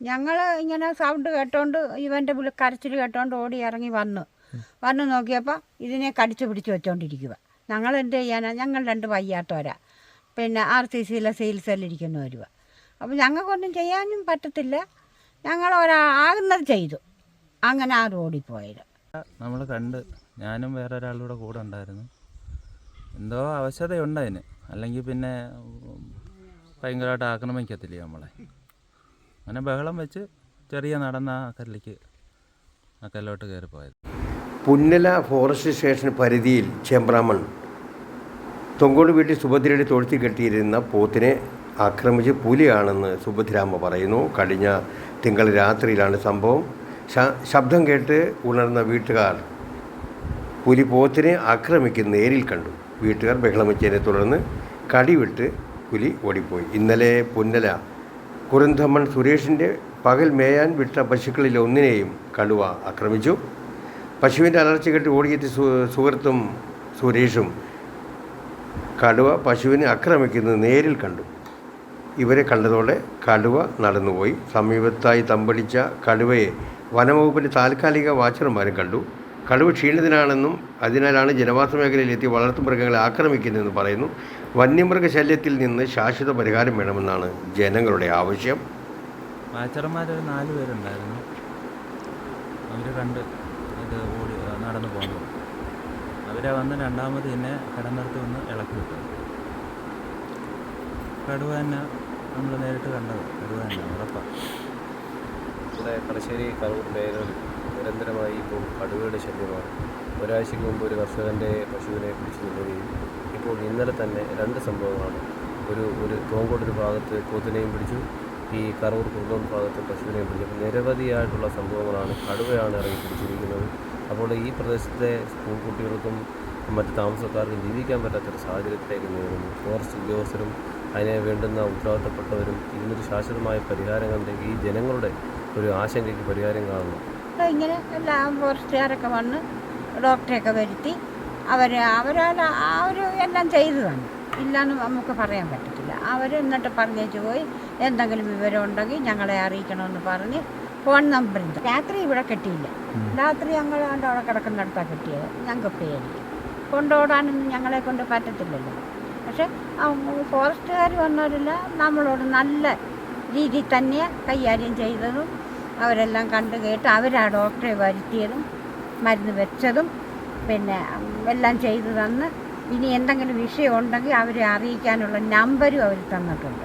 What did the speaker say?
ഞങ്ങൾ ഇങ്ങനെ സൗണ്ട് കേട്ടോണ്ട് ഇവന്റെ കരച്ചിൽ കേട്ടോണ്ട് ഓടി ഇറങ്ങി വന്നു. വന്നു നോക്കിയപ്പോൾ ഇതിനെ കടിച്ചു പിടിച്ച് വെച്ചോണ്ടിരിക്കുക ഞങ്ങൾ എന്ത് ചെയ്യാനാ? ഞങ്ങൾ രണ്ട് വയ്യാത്തവരാ. പിന്നെ ആർ സി സിയിലെ ചികിത്സയിലിരിക്കുന്ന വരുക അപ്പോൾ ഞങ്ങൾക്കൊന്നും ചെയ്യാനും പറ്റത്തില്ല. ഞങ്ങൾ ഒരാകുന്നത് ചെയ്തു. അങ്ങനെ ആ റോഡിൽ പോയത്. നമ്മൾ കണ്ട് ഞാനും വേറെ ഒരാളുടെ കൂടെ ഉണ്ടായിരുന്നു. എന്തോ അവശതയുണ്ട് അതിന്. അല്ലെങ്കിൽ പിന്നെ ഭയങ്കരമായിട്ട് ആക്രമിക്കത്തില്ലേ നമ്മളെ? അങ്ങനെ ബഹളം വെച്ച് ചെറിയ നടന്ന ആ കല്ലിക്ക് ആ കല്ലോട്ട് കയറി പോയത് പുന്നല ഫോറസ്റ്റ് സ്റ്റേഷൻ പരിധിയിൽ ചേമ്പ്രാമൺ തൊങ്കോട് വീട്ടിൽ സുഭദ്രയുടെ തൊഴുത്തി കെട്ടിയിരുന്ന പോത്തിനെ ആക്രമിച്ച് പുലിയാണെന്ന് സുഭദ്രാമ്മ പറയുന്നു. കഴിഞ്ഞ തിങ്കൾ രാത്രിയിലാണ് സംഭവം. ശബ്ദം കേട്ട് ഉണർന്ന വീട്ടുകാർ പുലി പോത്തിനെ ആക്രമിക്കുന്ന നേരിൽ കണ്ടു. വീട്ടുകാർ ബഹളം വെച്ചതിനെ തുടർന്ന് കടിവിട്ട് പുലി ഓടിപ്പോയി. ഇന്നലെ പുന്നല കുറുന്തമ്മൺ സുരേഷിന്റെ പകൽ മേയാൻ വിട്ട പശുക്കളിൽ ഒന്നിനെയും കടുവ ആക്രമിച്ചു. പശുവിന്റെ അലർച്ച കെട്ടി ഓടിയെത്തി സുഹൃത്തും സുരേഷും കടുവ പശുവിനെ ആക്രമിക്കുന്നത് നേരിൽ കണ്ടു. ഇവരെ കണ്ടതോടെ കടുവ നടന്നുപോയി. സമീപത്തായി തമ്പടിച്ച കടുവയെ വനംവകുപ്പിന്റെ താൽക്കാലിക വാച്ചർമാരും കണ്ടു. കടുവ ക്ഷീണിതനാണെന്നും അതിനാലാണ് ജനവാസ മേഖലയിലെത്തി വളർത്തുമൃഗങ്ങളെ ആക്രമിക്കുന്നതെന്ന് പറയുന്നു. വന്യമൃഗ ശല്യത്തിൽ നിന്ന് ശാശ്വത പരിഹാരം വേണമെന്നാണ് ജനങ്ങളുടെ ആവശ്യം. വാച്ചർമാരൊരു നാല് പേരുണ്ടായിരുന്നു. അവർ കണ്ട് ഇത് ഓടി നടന്നു പോകുന്നു. അവരെ വന്ന് രണ്ടാമത് തന്നെ കടന്നിടത്ത് വന്ന് ഇളക്കി വിട്ടു. കടുവ തന്നെ നമ്മൾ നേരിട്ട് കണ്ടത്. കടുവ തന്നെ ഉറപ്പാണ് ഇവിടെ കടശ്ശേരി കറൂർ മേഖലയിൽ നിരന്തരമായി ഇപ്പോൾ കടുവയുടെ ശല്യമാണ്. ഒരാഴ്ചയ്ക്ക് മുമ്പ് ഒരു കർഷകന്റെ പശുവിനെ പിടിച്ചു കൊല്ലുകയും ഇപ്പോൾ ഇന്നലെ തന്നെ രണ്ട് സംഭവങ്ങളാണ്. ഒരു ഒരു തോങ്കോട് ഭാഗത്ത് പോത്തിനെയും പിടിച്ചു ഈ കറൂർ കുറുന്തോൺ ഭാഗത്ത് പശുവിനെയും പിടിച്ചു. നിരവധിയായിട്ടുള്ള സംഭവങ്ങളാണ് കടുവയാണ് ഇറങ്ങി പിടിച്ചിരിക്കുന്നത്. അപ്പോൾ ഈ പ്രദേശത്തെ സ്കൂൾ കുട്ടികൾക്കും മറ്റ് താമസക്കാർക്കും ജീവിക്കാൻ പറ്റാത്തൊരു സാഹചര്യത്തിലേക്ക് നീങ്ങുന്നു. ഫോറസ്റ്റ് ഉദ്യോഗസ്ഥരും അതിനെ വേണ്ടുന്ന ഉത്തരവാദിത്തപ്പെട്ടവരും ഇതിനൊരു ശാശ്വതമായ പരിഹാരം കണ്ട് ഈ ജനങ്ങളുടെ ഒരു ആശങ്കയ്ക്ക് പരിഹാരം കാണണം അപ്പോൾ ഇങ്ങനെ എല്ലാ ഫോറസ്റ്റുകാരൊക്കെ വന്ന് ഡോക്ടറെയൊക്കെ വരുത്തി അവർ അവരാൽ ആ ഒരു എല്ലാം ചെയ്തു തന്നു. ഇല്ലയെന്ന് നമുക്ക് പറയാൻ പറ്റത്തില്ല. അവർ എന്നിട്ട് പറഞ്ഞേച്ച് പോയി എന്തെങ്കിലും വിവരം ഉണ്ടെങ്കിൽ ഞങ്ങളെ അറിയിക്കണമെന്ന് പറഞ്ഞ് ഫോൺ നമ്പർ. രാത്രി ഇവിടെ കിട്ടിയില്ല. രാത്രി ഞങ്ങൾ അവിടെ കിടക്കുന്നിടത്താണ് കിട്ടിയത്. ഞങ്ങൾക്ക് പേടി. കൊണ്ടോടാനൊന്നും ഞങ്ങളെ കൊണ്ട് പറ്റത്തില്ലല്ലോ. പക്ഷെ ഫോറസ്റ്റുകാർ വന്നവരില്ല നമ്മളോട് നല്ല രീതിയിൽ തന്നെ കൈകാര്യം ചെയ്തതും അവരെല്ലാം കണ്ടു കേട്ട് അവരാ ഡോക്ടറെ വരുത്തിയതും മരുന്ന് വെച്ചതും പിന്നെ എല്ലാം ചെയ്തു തന്ന്. ഇനി എന്തെങ്കിലും വിഷയം ഉണ്ടെങ്കിൽ അവരെ അറിയിക്കാനുള്ള നമ്പരും അവർ തന്നിട്ടുണ്ട്.